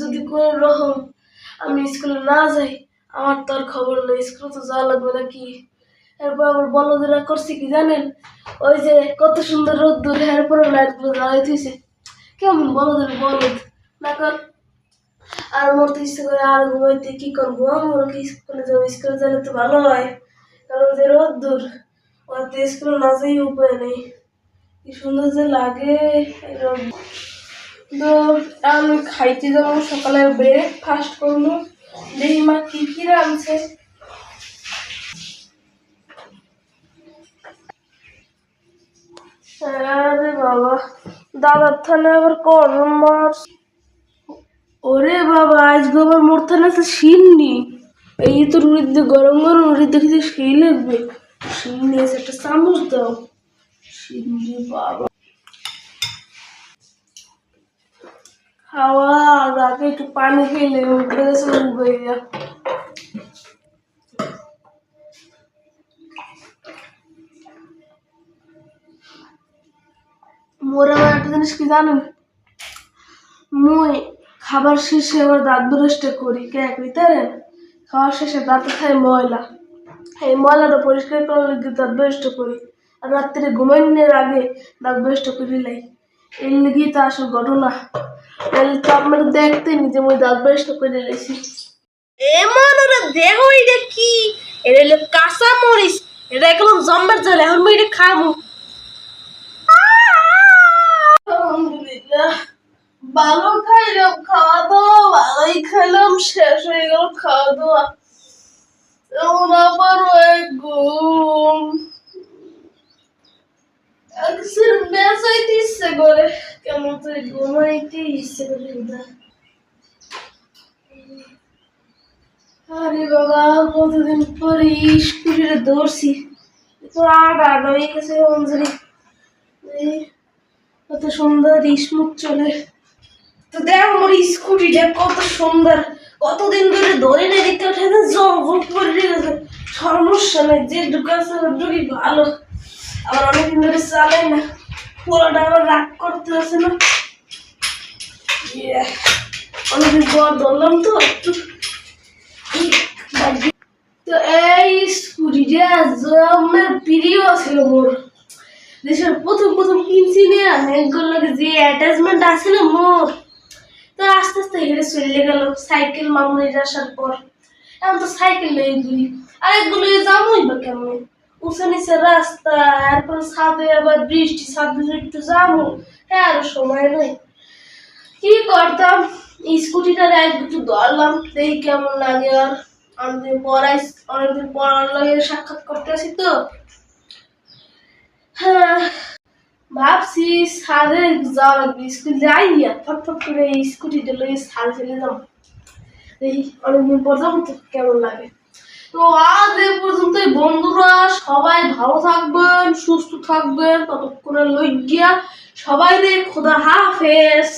যদি কোনো রকম আমি স্কুলে না যাই, আমার তো আর খবর নেই, স্কুলে তো যাওয়া লাগবে নাকি? এরপর আবার বলদেরা করছে কি জানেন? ওই যে কত সুন্দর রোদ্দুর এরপরে লাইটগুলো জ্বালাই দিয়েছে কেমন বলদের বলদ না কর আর মোর তো ইচ্ছে করে আর ঘুমাইতে কি করব? আমার কি স্কুলে যাব? স্কুলে গেলে তো ভালো হয়। কারণ যে রোদ্দুর ওতে স্কুলে না যাই উপায় নেই। কি সুন্দর যে লাগে রোদ্দুর তো আমি খাইতে যাব, সকালে ব্রেকফাস্ট করব। দেখি মা কি কি রাঁধছে। আরে বাবা, দাদার থানে আবার করম মার ওরে বাবা, আজকে আবার মোর থানে আছে শিন্নি এই তো রুড়ি দিয়ে, গরম গরম রুড়ি দেখি সেই লাগবে। শিন্নি আছে একটা চামচ দাও। শিন্নি বাবা। খাওয়া আগে একটু পানি খেলে উঠে গেছে উঠে মোর আবার একটা জিনিস কি জানেন? মুই। খাবার শেষে আবার দাঁত ব্রাশটা করি। কে এক ভিতরে খাওয়ার শেষে দাঁতে খাই ময়লা। এই ময়লাটা পরিষ্কার করার লিগে দাঁত ব্রাশটা করি। আর রাত্রে ঘুমানোর আগে দাঁত ব্রাশটা করি লাই। এর লিগেই তো আসল ঘটনা। নাহলে তো আপনার দেখতে নিজে মুই দাঁত ব্রাশটা করে লাইছি এমন ওরা দেখো এটা কি? এটা হলো কাঁচা মরিচ। এটা একদম জম্বার জল এখন মই এটা খাব। আলহামদুলিল্লাহ। ভালো খাইলাম খাওয়া দাওয়া ভালোই খাইলাম শেষ হয়ে গেল খাওয়া দাওয়া এখন আবারও এক ঘুম। একসের বেসাইতে ইচ্ছে করে, কেমন করে আরে বাবা, কতদিন পরে স্কুলে দৌড়ছি। তো আট আট হয়ে গেছে অঞ্জলি কত সুন্দর স্মুথ চলে। তো দেখ কত সুন্দর। কতদিন ধরে ধরে না দেখতে ওঠে না সমস্যা যে ভালো। আবার অনেকদিন ধরে চালাই না আবার রাগ করতে না। ইয়ে, অনেকদিন পর ধরলাম তো এই মোর। প্রথম প্রথম কিনছি না যে অ্যাটাচমেন্ট আছে না মোর। তো আস্তে আস্তে হেঁটে চলে গেল, সাইকেল মামুনির আসার পর। এখন তো সাইকেল নিয়ে ঘুরি আর এগুলো যাবোই বা কেমন? উঁচু নিচে রাস্তা, এরপর ছাদে আবার বৃষ্টি, ছাদে একটু যাব হ্যাঁ আর সময় নেই। কি করতাম? স্কুটিটা একটু ধরলাম, দেখি কেমন লাগে আর। অনেকদিন পর অনেকদিন পর লাগে সাক্ষাৎ করতে আসি তো হ্যাঁ ভাবছি সারে যাওয়া লাগবে স্কুল যাই করে সারে চলে যাও অনেকদিন পর তো কেমন লাগে তো আজ এ পর্যন্ত বন্ধুরা, সবাই ভালো থাকবেন, সুস্থ থাকবেন, ততক্ষণে লই গিয়া সবাই রে খোদা হাফেজ।